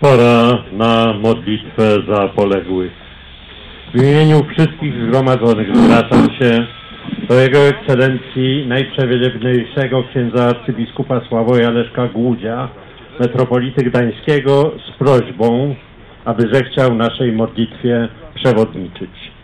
Pora na modlitwę za poległych. W imieniu wszystkich zgromadzonych zwracam się do Jego Ekscelencji Najprzewielebniejszego księdza arcybiskupa Sławoja Leszka Głudzia, metropolity gdańskiego, z prośbą, aby zechciał naszej modlitwie przewodniczyć.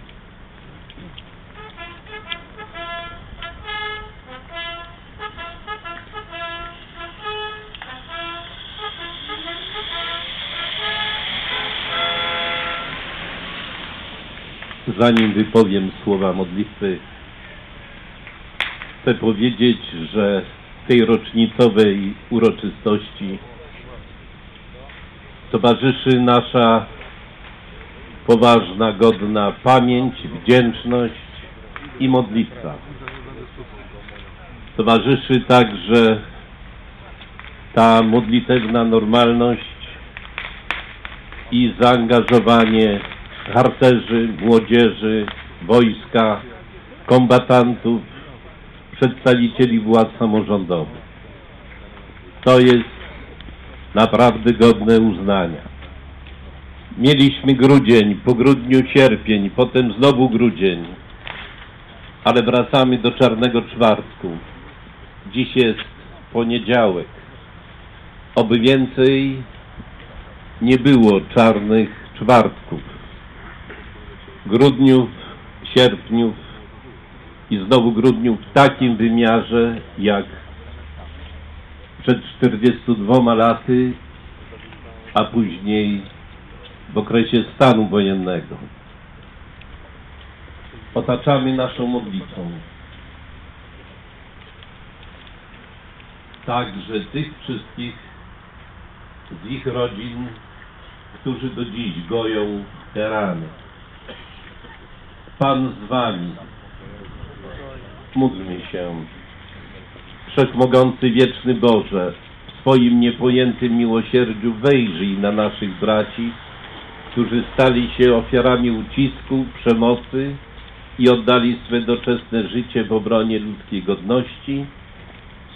Zanim wypowiem słowa modlitwy, chcę powiedzieć, że w tej rocznicowej uroczystości towarzyszy nasza poważna, godna pamięć, wdzięczność i modlitwa. Towarzyszy także ta modlitewna normalność i zaangażowanie harcerzy, młodzieży, wojska, kombatantów, przedstawicieli władz samorządowych. To jest naprawdę godne uznania. Mieliśmy grudzień, po grudniu sierpień, potem znowu grudzień, ale wracamy do Czarnego Czwartku. Dziś jest poniedziałek. Oby więcej nie było czarnych czwartków grudniu, sierpniu i znowu grudniu w takim wymiarze jak przed 42 laty, a później w okresie stanu wojennego. Otaczamy naszą modlitwą. Także tych wszystkich z ich rodzin, którzy do dziś goją te rany. Pan z wami. Módlmy się. Wszechmogący wieczny Boże, w swoim niepojętym miłosierdziu wejrzyj na naszych braci, którzy stali się ofiarami ucisku, przemocy i oddali swe doczesne życie w obronie ludzkiej godności,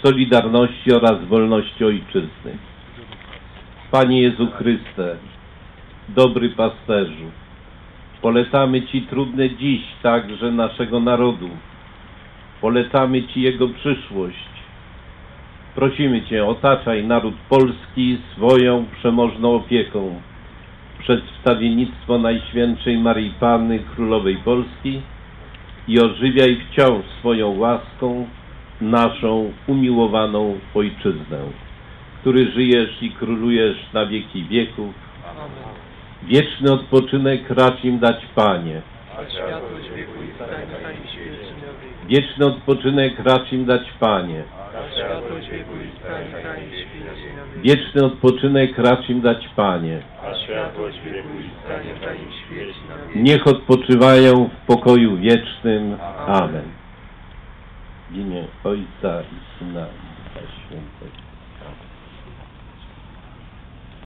solidarności oraz wolności ojczyzny. Panie Jezu Chryste, dobry pasterzu, Polecamy Ci trudne dziś także naszego narodu. Polecamy Ci jego przyszłość. Prosimy Cię, otaczaj naród polski swoją przemożną opieką przez wstawiennictwo Najświętszej Maryi Panny Królowej Polski i ożywiaj wciąż swoją łaską naszą umiłowaną Ojczyznę, który żyjesz i królujesz na wieki wieków. Wieczny odpoczynek racz im dać, Panie. Wieczny odpoczynek racz im dać, Panie. Wieczny odpoczynek racz im dać, Panie. Niech odpoczywają w pokoju wiecznym. Amen. W imię Ojca i Syna i Ducha Świętego.